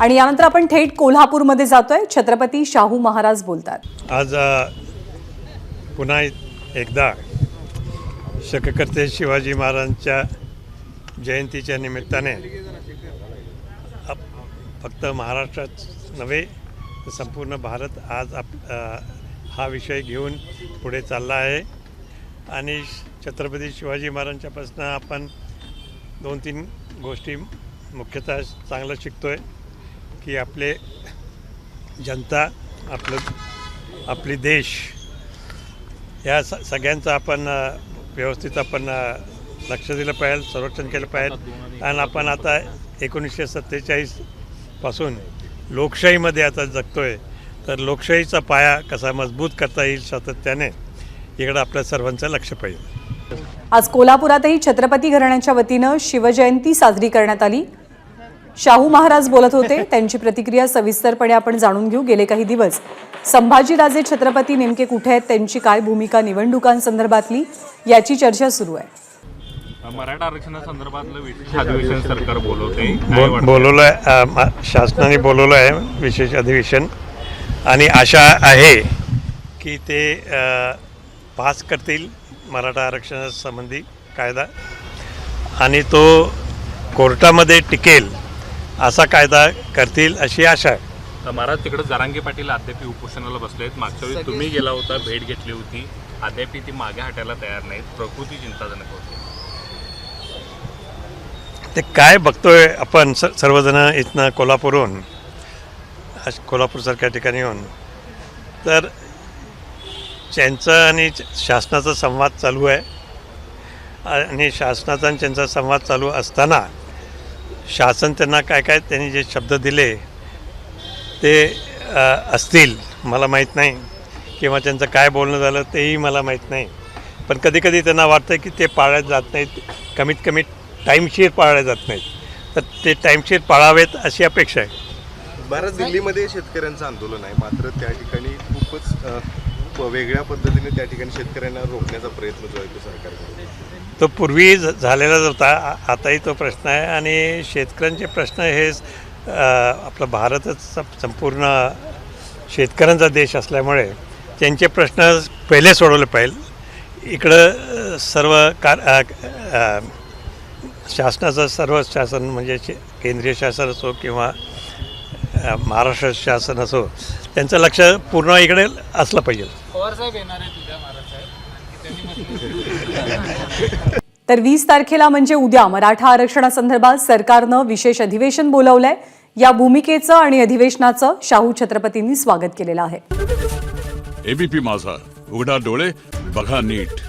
आणि यानंतर आपण थेट कोल्हापूरमध्ये जातोय. छत्रपती शाहू महाराज बोलतात. आज पुन्हा एकदा शककर्ते शिवाजी महाराजांच्या जयंतीच्या निमित्ताने फक्त महाराष्ट्रात नव्हे तर संपूर्ण भारत आज आप हा विषय घेऊन पुढे चालला आहे. आणि छत्रपती शिवाजी महाराजांच्यापासून आपण दोन तीन गोष्टी मुख्यतः चांगलं शिकतो आहे की आपले जनता आपलं आपली देश या स सगळ्यांचं आपण व्यवस्थित आपण लक्ष दिलं पाहिजे संरक्षण केलं पाहिजे. आणि आपण आता एकोणीसशे सत्तेचाळीसपासून लोकशाहीमध्ये आता जगतो आहे तर लोकशाहीचा पाया कसा मजबूत करता येईल सातत्याने इकडं आपल्या सर्वांचं लक्ष पाहिजे. आज कोल्हापुरातही छत्रपती घराण्याच्या वतीनं शिवजयंती साजरी करण्यात आली. शाहू महाराज बोलत होते. त्यांची प्रतिक्रिया सविस्तरपणे आपण जाणून घेऊ. गेले काही दिवस संभाजीराजे छत्रपती नेमके कुठे आहेत? त्यांची काय भूमिका निवडणुकांसंदर्भातली? याची चर्चा सुरू आहे. मराठा आरक्षणासंदर्भातलं विशेष अधिवेशन सरकार बोलवते? बोलवलं आहे शासनाने बोलवलं आहे विशेष अधिवेशन. आणि आशा आहे की ते पास करतील मराठा आरक्षणासंबंधी कायदा. आणि तो कोर्टामध्ये टिकेल असा कायदा करतील अशी आशा आहे. तर महाराज तिकडे जरांगे पाटील अद्याप उपोषणाला बसले आहेत. मागच्या वेळी तुम्ही गेला होता भेट घेतली होती. अद्याप ती मागे हटायला तयार नाहीत. प्रकृती चिंताजनक होती. ते काय बघतोय आपण स सर्वजण इथनं कोल्हापूरहून? कोल्हापूरसारख्या ठिकाणी येऊन. तर त्यांचं आणि शासनाचा संवाद चालू आहे आणि शासनाचा आणि त्यांचा संवाद चालू असताना शासन त्यांना काय काय त्यांनी जे शब्द दिले ते असतील मला माहीत नाही. किंवा त्यांचं काय बोलणं झालं तेही मला माहीत नाही. पण कधीकधी त्यांना वाटतं की ते पाळल्या जात नाहीत कमीत कमी टाईमशीर पाळल्या जात नाहीत. तर ते टाईमशीर पाळावेत अशी अपेक्षा आहे. भारत दिल्लीमध्ये शेतकऱ्यांचं आंदोलन आहे. मात्र त्या ठिकाणी खूपच अ, वेगळ्या पद्धतीने त्या ठिकाणी शेतकऱ्यांना रोखण्याचा प्रयत्न जो आहे तो सरकार करतो तो पूर्वी झालेला झालेलाच होता. आताही तो प्रश्न आहे आणि शेतकऱ्यांचे प्रश्न हे आपला भारतच संपूर्ण शेतकऱ्यांचा देश असल्यामुळे त्यांचे प्रश्न पहिले सोडवले पाहिजे. इकडं सर्व कार शासनाचं सर्व शासन म्हणजे शे- केंद्रीय शासन असो किंवा महाराष्ट्र शासन असो त्यांचं लक्ष पूर्ण इकडे असलं पाहिजे. तर वीस तारखेला म्हणजे उद्या मराठा आरक्षणासंदर्भात सरकारनं विशेष अधिवेशन बोलवलंय. या भूमिकेचं आणि अधिवेशनाचं शाहू छत्रपतींनी स्वागत केलेलं आहे. एबीपी माझा उघडा डोळे बघा नीट.